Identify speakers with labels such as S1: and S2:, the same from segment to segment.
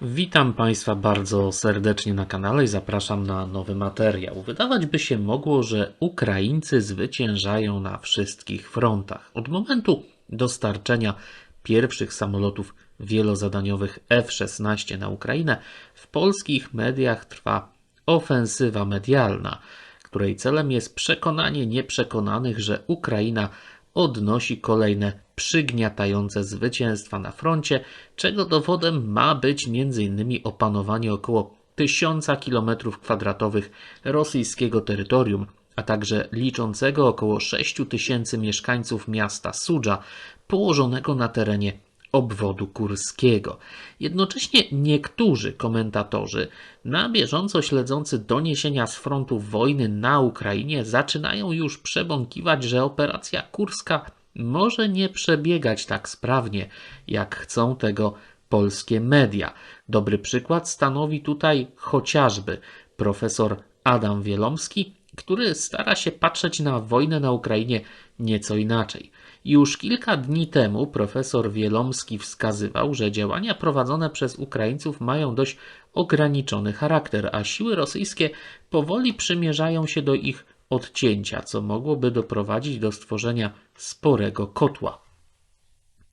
S1: Witam Państwa bardzo serdecznie na kanale i zapraszam na nowy materiał. Wydawać by się mogło, że Ukraińcy zwyciężają na wszystkich frontach. Od momentu dostarczenia pierwszych samolotów wielozadaniowych F-16 na Ukrainę, w polskich mediach trwa ofensywa medialna, której celem jest przekonanie nieprzekonanych, że Ukraina odnosi kolejne przygniatające zwycięstwa na froncie, czego dowodem ma być m.in. opanowanie około 1000 km2 rosyjskiego terytorium, a także liczącego około 6 tysięcy mieszkańców miasta Sudża, położonego na terenie obwodu kurskiego. Jednocześnie niektórzy komentatorzy, na bieżąco śledzący doniesienia z frontu wojny na Ukrainie, zaczynają już przebąkiwać, że operacja kurska może nie przebiegać tak sprawnie, jak chcą tego polskie media. Dobry przykład stanowi tutaj chociażby profesor Adam Wielomski, który stara się patrzeć na wojnę na Ukrainie nieco inaczej. Już kilka dni temu profesor Wielomski wskazywał, że działania prowadzone przez Ukraińców mają dość ograniczony charakter, a siły rosyjskie powoli przymierzają się do ich odcięcia, co mogłoby doprowadzić do stworzenia sporego kotła.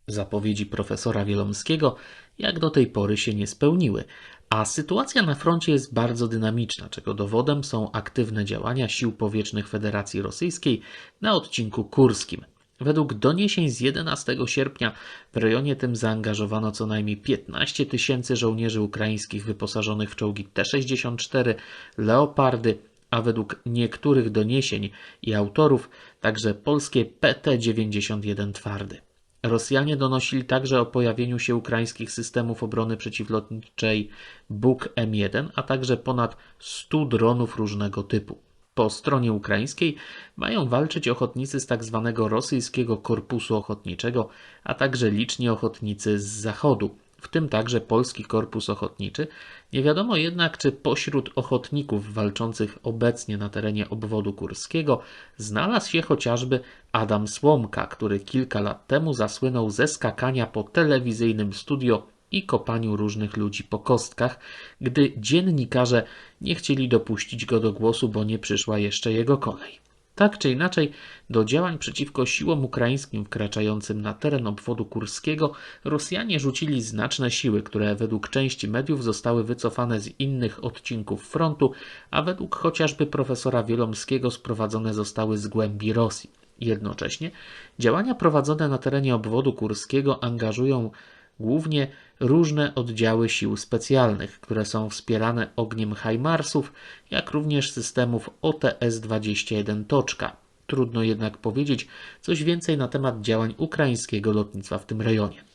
S1: Zapowiedzi profesora Wielomskiego jak do tej pory się nie spełniły, a sytuacja na froncie jest bardzo dynamiczna, czego dowodem są aktywne działania sił powietrznych Federacji Rosyjskiej na odcinku kurskim. Według doniesień z 11 sierpnia w rejonie tym zaangażowano co najmniej 15 tysięcy żołnierzy ukraińskich wyposażonych w czołgi T-64, Leopardy, a według niektórych doniesień i autorów także polskie PT-91 twardy. Rosjanie donosili także o pojawieniu się ukraińskich systemów obrony przeciwlotniczej Buk M1, a także ponad 100 dronów różnego typu. Po stronie ukraińskiej mają walczyć ochotnicy z tzw. Tak rosyjskiego korpusu ochotniczego, a także liczni ochotnicy z zachodu, w tym także polski korpus ochotniczy. Nie wiadomo jednak, czy pośród ochotników walczących obecnie na terenie obwodu kurskiego znalazł się chociażby Adam Słomka, który kilka lat temu zasłynął ze skakania po telewizyjnym studio i kopaniu różnych ludzi po kostkach, gdy dziennikarze nie chcieli dopuścić go do głosu, bo nie przyszła jeszcze jego kolej. Tak czy inaczej, do działań przeciwko siłom ukraińskim wkraczającym na teren obwodu kurskiego Rosjanie rzucili znaczne siły, które według części mediów zostały wycofane z innych odcinków frontu, a według chociażby profesora Wielomskiego sprowadzone zostały z głębi Rosji. Jednocześnie działania prowadzone na terenie obwodu kurskiego angażują głównie różne oddziały sił specjalnych, które są wspierane ogniem HIMARSów, jak również systemów OTS-21 Toczka. Trudno jednak powiedzieć coś więcej na temat działań ukraińskiego lotnictwa w tym rejonie.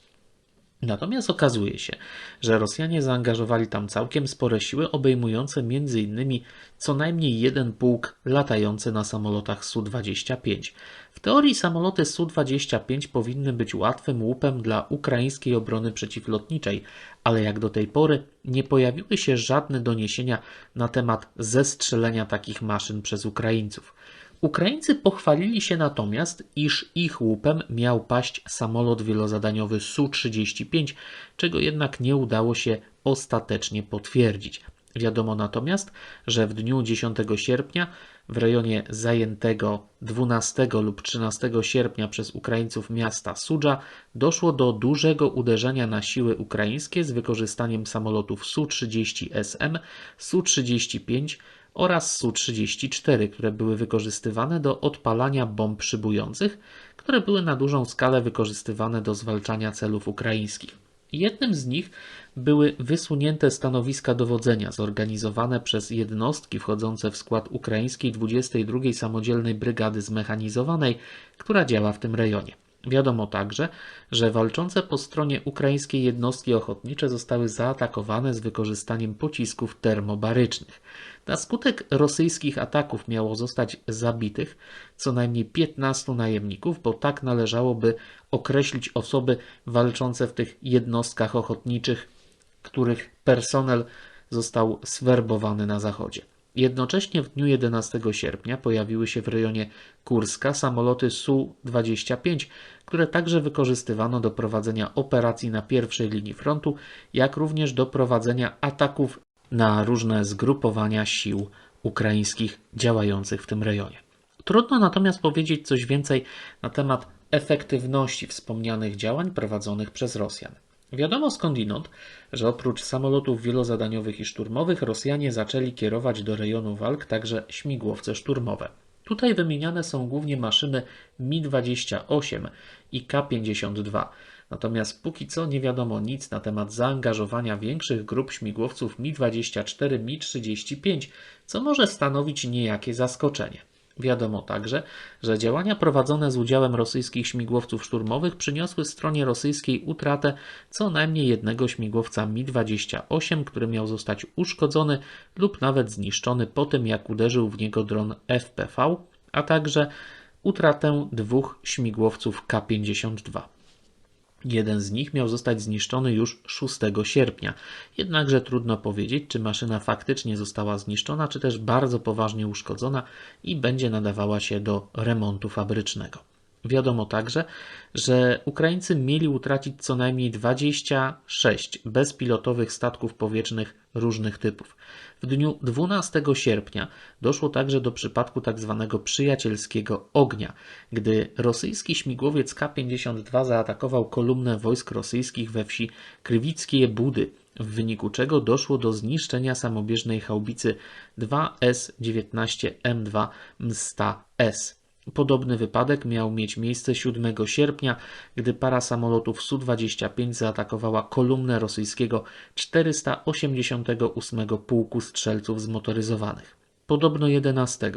S1: Natomiast okazuje się, że Rosjanie zaangażowali tam całkiem spore siły, obejmujące m.in. co najmniej jeden pułk latający na samolotach Su-25. W teorii samoloty Su-25 powinny być łatwym łupem dla ukraińskiej obrony przeciwlotniczej, ale jak do tej pory nie pojawiły się żadne doniesienia na temat zestrzelenia takich maszyn przez Ukraińców. Ukraińcy pochwalili się natomiast, iż ich łupem miał paść samolot wielozadaniowy Su-35, czego jednak nie udało się ostatecznie potwierdzić. Wiadomo natomiast, że w dniu 10 sierpnia w rejonie zajętego 12 lub 13 sierpnia przez Ukraińców miasta Sudża doszło do dużego uderzenia na siły ukraińskie z wykorzystaniem samolotów Su-30SM, Su-35 oraz Su-34, które były wykorzystywane do odpalania bomb szybujących, które były na dużą skalę wykorzystywane do zwalczania celów ukraińskich. Jednym z nich były wysunięte stanowiska dowodzenia zorganizowane przez jednostki wchodzące w skład ukraińskiej 22 Samodzielnej Brygady Zmechanizowanej, która działa w tym rejonie. Wiadomo także, że walczące po stronie ukraińskiej jednostki ochotnicze zostały zaatakowane z wykorzystaniem pocisków termobarycznych. Na skutek rosyjskich ataków miało zostać zabitych co najmniej 15 najemników, bo tak należałoby określić osoby walczące w tych jednostkach ochotniczych, których personel został zwerbowany na zachodzie. Jednocześnie w dniu 11 sierpnia pojawiły się w rejonie Kurska samoloty Su-25, które także wykorzystywano do prowadzenia operacji na pierwszej linii frontu, jak również do prowadzenia ataków na różne zgrupowania sił ukraińskich działających w tym rejonie. Trudno natomiast powiedzieć coś więcej na temat efektywności wspomnianych działań prowadzonych przez Rosjan. Wiadomo skądinąd, że oprócz samolotów wielozadaniowych i szturmowych Rosjanie zaczęli kierować do rejonu walk także śmigłowce szturmowe. Tutaj wymieniane są głównie maszyny Mi-28 i K-52. Natomiast póki co nie wiadomo nic na temat zaangażowania większych grup śmigłowców Mi-24, Mi-35, co może stanowić niejakie zaskoczenie. Wiadomo także, że działania prowadzone z udziałem rosyjskich śmigłowców szturmowych przyniosły stronie rosyjskiej utratę co najmniej jednego śmigłowca Mi-28, który miał zostać uszkodzony lub nawet zniszczony po tym, jak uderzył w niego dron FPV, a także utratę dwóch śmigłowców K-52. Jeden z nich miał zostać zniszczony już 6 sierpnia, jednakże trudno powiedzieć, czy maszyna faktycznie została zniszczona, czy też bardzo poważnie uszkodzona i będzie nadawała się do remontu fabrycznego. Wiadomo także, że Ukraińcy mieli utracić co najmniej 26 bezpilotowych statków powietrznych różnych typów. W dniu 12 sierpnia doszło także do przypadku tzw. Tak przyjacielskiego ognia, gdy rosyjski śmigłowiec K-52 zaatakował kolumnę wojsk rosyjskich we wsi Krywickie Budy, w wyniku czego doszło do zniszczenia samobieżnej haubicy 2S-19M2 Msta-S. Podobny wypadek miał mieć miejsce 7 sierpnia, gdy para samolotów Su-25 zaatakowała kolumnę rosyjskiego 488 Pułku Strzelców Zmotoryzowanych. Podobno 11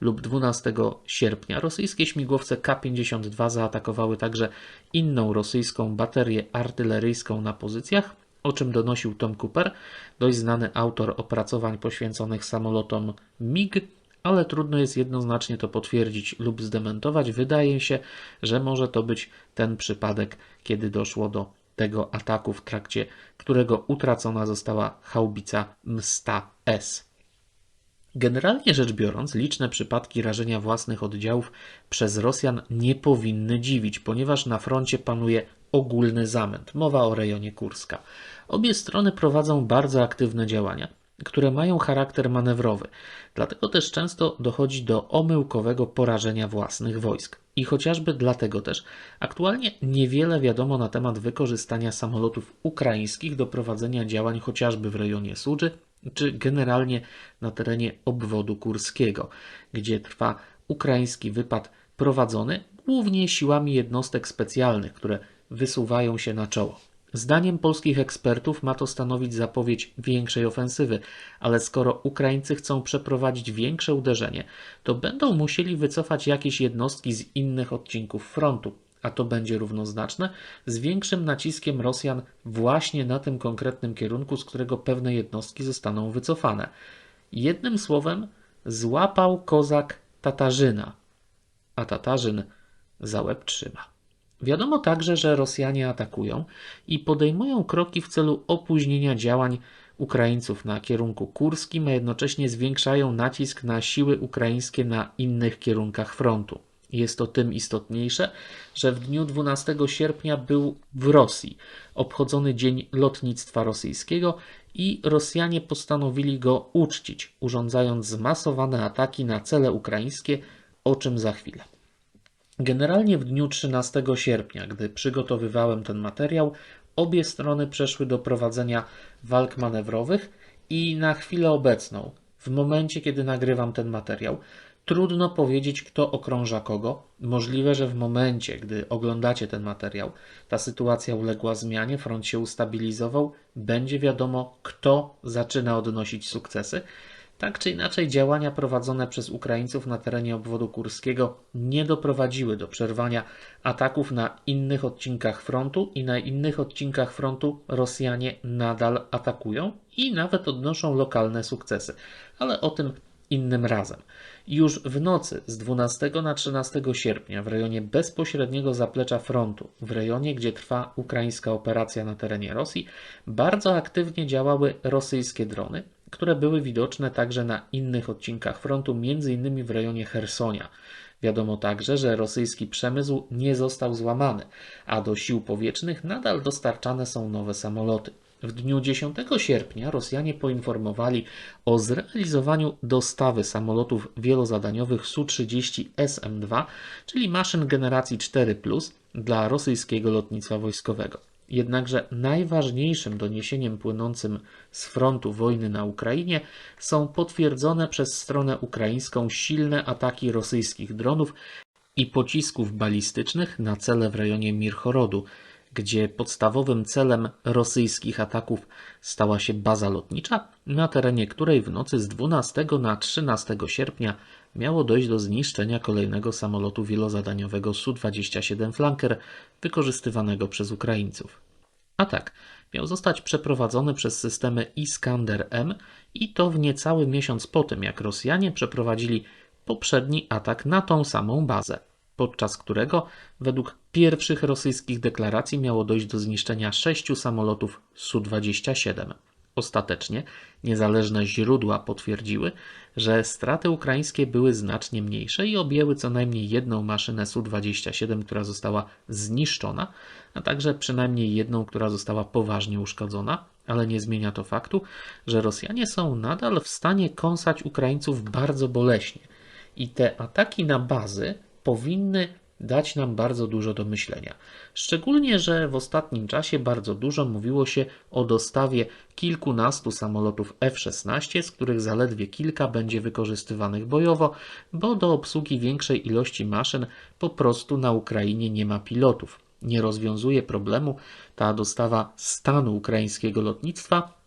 S1: lub 12 sierpnia rosyjskie śmigłowce K-52 zaatakowały także inną rosyjską baterię artyleryjską na pozycjach, o czym donosił Tom Cooper, dość znany autor opracowań poświęconych samolotom MiG ale trudno jest jednoznacznie to potwierdzić lub zdementować. Wydaje się, że może to być ten przypadek, kiedy doszło do tego ataku, w trakcie którego utracona została haubica Msta-S. Generalnie rzecz biorąc, liczne przypadki rażenia własnych oddziałów przez Rosjan nie powinny dziwić, ponieważ na froncie panuje ogólny zamęt. Mowa o rejonie Kurska. Obie strony prowadzą bardzo aktywne działania które mają charakter manewrowy. Dlatego też często dochodzi do omyłkowego porażenia własnych wojsk. I chociażby dlatego też aktualnie niewiele wiadomo na temat wykorzystania samolotów ukraińskich do prowadzenia działań chociażby w rejonie Służy, czy generalnie na terenie obwodu kurskiego, gdzie trwa ukraiński wypad prowadzony głównie siłami jednostek specjalnych, które wysuwają się na czoło. Zdaniem polskich ekspertów ma to stanowić zapowiedź większej ofensywy, ale skoro Ukraińcy chcą przeprowadzić większe uderzenie, to będą musieli wycofać jakieś jednostki z innych odcinków frontu, a to będzie równoznaczne z większym naciskiem Rosjan właśnie na tym konkretnym kierunku, z którego pewne jednostki zostaną wycofane. Jednym słowem, złapał kozak Tatarzyna, a Tatarzyn za łeb trzyma. Wiadomo także, że Rosjanie atakują i podejmują kroki w celu opóźnienia działań Ukraińców na kierunku kurskim, a jednocześnie zwiększają nacisk na siły ukraińskie na innych kierunkach frontu. Jest to tym istotniejsze, że w dniu 12 sierpnia był w Rosji obchodzony Dzień Lotnictwa Rosyjskiego i Rosjanie postanowili go uczcić, urządzając zmasowane ataki na cele ukraińskie, o czym za chwilę. Generalnie w dniu 13 sierpnia, gdy przygotowywałem ten materiał, obie strony przeszły do prowadzenia walk manewrowych i na chwilę obecną, w momencie kiedy nagrywam ten materiał, trudno powiedzieć, kto okrąża kogo. Możliwe, że w momencie, gdy oglądacie ten materiał, ta sytuacja uległa zmianie, front się ustabilizował, będzie wiadomo, kto zaczyna odnosić sukcesy. Tak czy inaczej, działania prowadzone przez Ukraińców na terenie obwodu kurskiego nie doprowadziły do przerwania ataków na innych odcinkach frontu i na innych odcinkach frontu Rosjanie nadal atakują i nawet odnoszą lokalne sukcesy. Ale o tym innym razem. Już w nocy z 12 na 13 sierpnia w rejonie bezpośredniego zaplecza frontu, w rejonie gdzie trwa ukraińska operacja na terenie Rosji, bardzo aktywnie działały rosyjskie drony, które były widoczne także na innych odcinkach frontu, m.in. w rejonie Hersonia. Wiadomo także, że rosyjski przemysł nie został złamany, a do sił powietrznych nadal dostarczane są nowe samoloty. W dniu 10 sierpnia Rosjanie poinformowali o zrealizowaniu dostawy samolotów wielozadaniowych Su-30 SM-2, czyli maszyn generacji 4 dla rosyjskiego lotnictwa wojskowego. Jednakże najważniejszym doniesieniem płynącym z frontu wojny na Ukrainie są potwierdzone przez stronę ukraińską silne ataki rosyjskich dronów i pocisków balistycznych na cele w rejonie Mirhorodu, gdzie podstawowym celem rosyjskich ataków stała się baza lotnicza, na terenie której w nocy z 12 na 13 sierpnia miało dojść do zniszczenia kolejnego samolotu wielozadaniowego Su-27 Flanker wykorzystywanego przez Ukraińców. Atak miał zostać przeprowadzony przez systemy Iskander-M i to w niecały miesiąc po tym, jak Rosjanie przeprowadzili poprzedni atak na tą samą bazę podczas którego według pierwszych rosyjskich deklaracji miało dojść do zniszczenia sześciu samolotów Su-27. Ostatecznie niezależne źródła potwierdziły, że straty ukraińskie były znacznie mniejsze i objęły co najmniej jedną maszynę Su-27, która została zniszczona, a także przynajmniej jedną, która została poważnie uszkodzona, ale nie zmienia to faktu, że Rosjanie są nadal w stanie kąsać Ukraińców bardzo boleśnie. I te ataki na bazy powinny dać nam bardzo dużo do myślenia. Szczególnie, że w ostatnim czasie bardzo dużo mówiło się o dostawie kilkunastu samolotów F-16, z których zaledwie kilka będzie wykorzystywanych bojowo, bo do obsługi większej ilości maszyn po prostu na Ukrainie nie ma pilotów. Nie rozwiązuje problemu ta dostawa stanu ukraińskiego lotnictwa,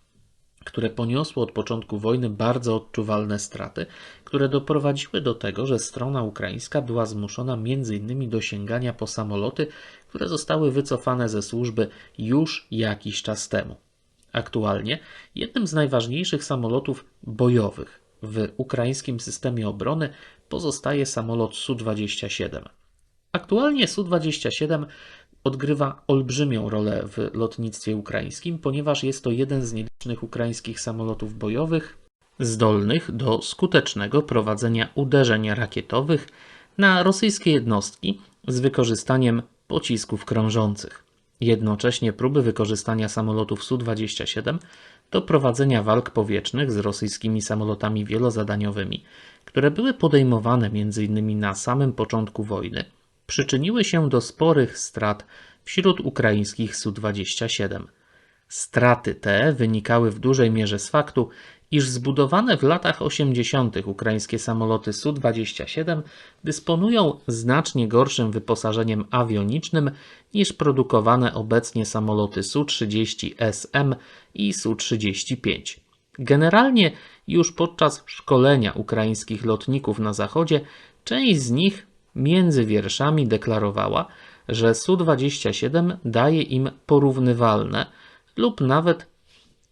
S1: które poniosło od początku wojny bardzo odczuwalne straty, które doprowadziły do tego, że strona ukraińska była zmuszona m.in. do sięgania po samoloty, które zostały wycofane ze służby już jakiś czas temu. Aktualnie jednym z najważniejszych samolotów bojowych w ukraińskim systemie obrony pozostaje samolot Su-27. Aktualnie Su-27 odgrywa olbrzymią rolę w lotnictwie ukraińskim, ponieważ jest to jeden z nielicznych ukraińskich samolotów bojowych zdolnych do skutecznego prowadzenia uderzeń rakietowych na rosyjskie jednostki z wykorzystaniem pocisków krążących. Jednocześnie próby wykorzystania samolotów Su-27 do prowadzenia walk powietrznych z rosyjskimi samolotami wielozadaniowymi, które były podejmowane m.in. na samym początku wojny, przyczyniły się do sporych strat wśród ukraińskich Su-27. Straty te wynikały w dużej mierze z faktu, iż zbudowane w latach 80. ukraińskie samoloty Su-27 dysponują znacznie gorszym wyposażeniem awionicznym niż produkowane obecnie samoloty Su-30SM i Su-35. Generalnie już podczas szkolenia ukraińskich lotników na zachodzie część z nich między wierszami deklarowała, że Su-27 daje im porównywalne lub nawet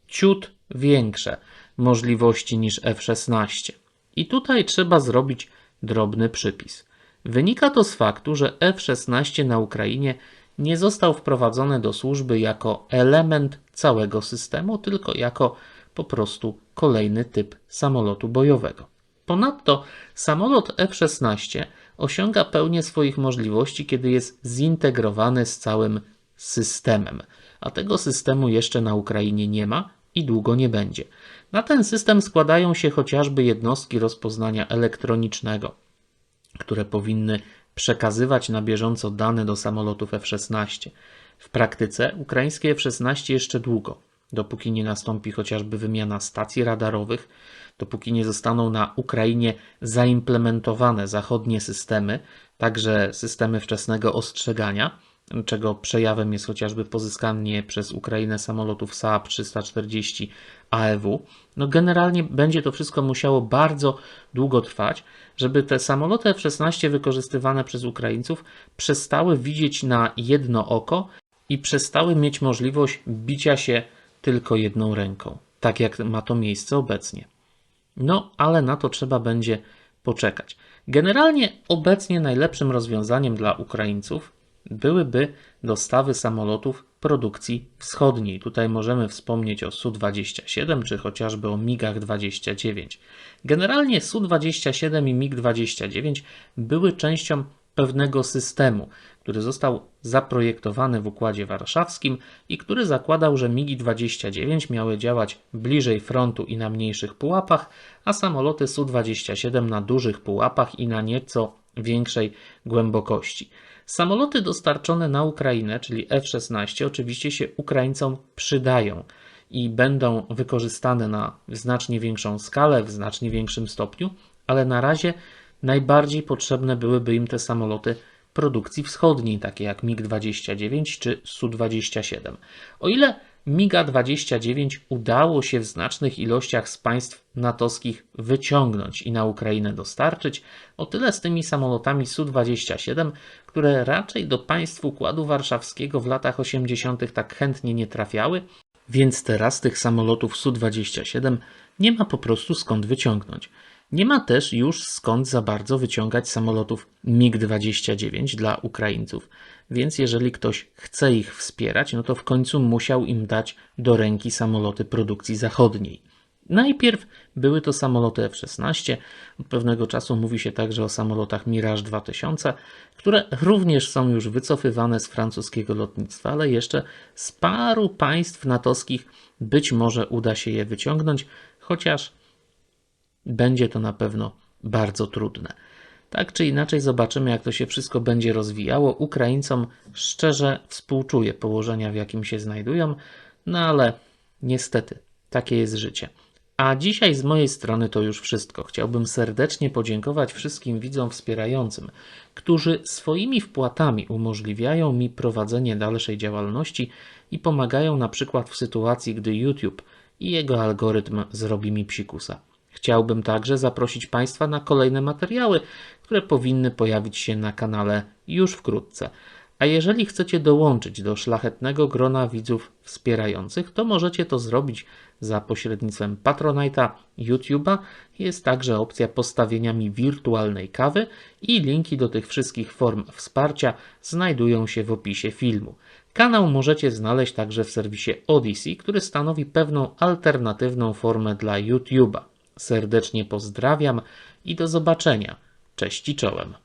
S1: ciut większe możliwości niż F-16. I tutaj trzeba zrobić drobny przypis. Wynika to z faktu, że F-16 na Ukrainie nie został wprowadzony do służby jako element całego systemu, tylko jako po prostu kolejny typ samolotu bojowego. Ponadto samolot F-16 osiąga pełnię swoich możliwości, kiedy jest zintegrowany z całym systemem, a tego systemu jeszcze na Ukrainie nie ma i długo nie będzie. Na ten system składają się chociażby jednostki rozpoznania elektronicznego, które powinny przekazywać na bieżąco dane do samolotów F-16. W praktyce ukraińskie F-16 jeszcze długo, dopóki nie nastąpi chociażby wymiana stacji radarowych, dopóki nie zostaną na Ukrainie zaimplementowane zachodnie systemy, także systemy wczesnego ostrzegania, czego przejawem jest chociażby pozyskanie przez Ukrainę samolotów Saab 340 AEW, no generalnie będzie to wszystko musiało bardzo długo trwać, żeby te samoloty F-16 wykorzystywane przez Ukraińców przestały widzieć na jedno oko i przestały mieć możliwość bicia się tylko jedną ręką, tak jak ma to miejsce obecnie. No, ale na to trzeba będzie poczekać. Generalnie obecnie najlepszym rozwiązaniem dla Ukraińców byłyby dostawy samolotów produkcji wschodniej. Tutaj możemy wspomnieć o Su-27 czy chociażby o MiGach 29. Generalnie Su-27 i MiG-29 były częścią pewnego systemu, który został zaprojektowany w Układzie Warszawskim i który zakładał, że MiG-29 miały działać bliżej frontu i na mniejszych pułapach, a samoloty Su-27 na dużych pułapach i na nieco większej głębokości. Samoloty dostarczone na Ukrainę, czyli F-16, oczywiście się Ukraińcom przydają i będą wykorzystane na znacznie większą skalę, w znacznie większym stopniu, ale na razie najbardziej potrzebne byłyby im te samoloty produkcji wschodniej, takie jak MiG-29 czy Su-27. O ile MiGa-29 udało się w znacznych ilościach z państw natowskich wyciągnąć i na Ukrainę dostarczyć, o tyle z tymi samolotami Su-27, które raczej do państw Układu Warszawskiego w latach 80. tak chętnie nie trafiały, więc teraz tych samolotów Su-27 nie ma po prostu skąd wyciągnąć. Nie ma też już skąd za bardzo wyciągać samolotów MiG-29 dla Ukraińców, więc jeżeli ktoś chce ich wspierać, no to w końcu musiał im dać do ręki samoloty produkcji zachodniej. Najpierw były to samoloty F-16. Od pewnego czasu mówi się także o samolotach Mirage 2000, które również są już wycofywane z francuskiego lotnictwa, ale jeszcze z paru państw natowskich być może uda się je wyciągnąć, chociaż będzie to na pewno bardzo trudne. Tak czy inaczej, zobaczymy, jak to się wszystko będzie rozwijało. Ukraińcom szczerze współczuję położenia, w jakim się znajdują, no ale niestety, takie jest życie. A dzisiaj z mojej strony to już wszystko. Chciałbym serdecznie podziękować wszystkim widzom wspierającym, którzy swoimi wpłatami umożliwiają mi prowadzenie dalszej działalności i pomagają na przykład w sytuacji, gdy YouTube i jego algorytm zrobi mi psikusa. Chciałbym także zaprosić Państwa na kolejne materiały, które powinny pojawić się na kanale już wkrótce. A jeżeli chcecie dołączyć do szlachetnego grona widzów wspierających, to możecie to zrobić za pośrednictwem Patronite'a, YouTube'a. Jest także opcja postawienia mi wirtualnej kawy i linki do tych wszystkich form wsparcia znajdują się w opisie filmu. Kanał możecie znaleźć także w serwisie Odyssey, który stanowi pewną alternatywną formę dla YouTube'a. Serdecznie pozdrawiam i do zobaczenia. Cześć i czołem.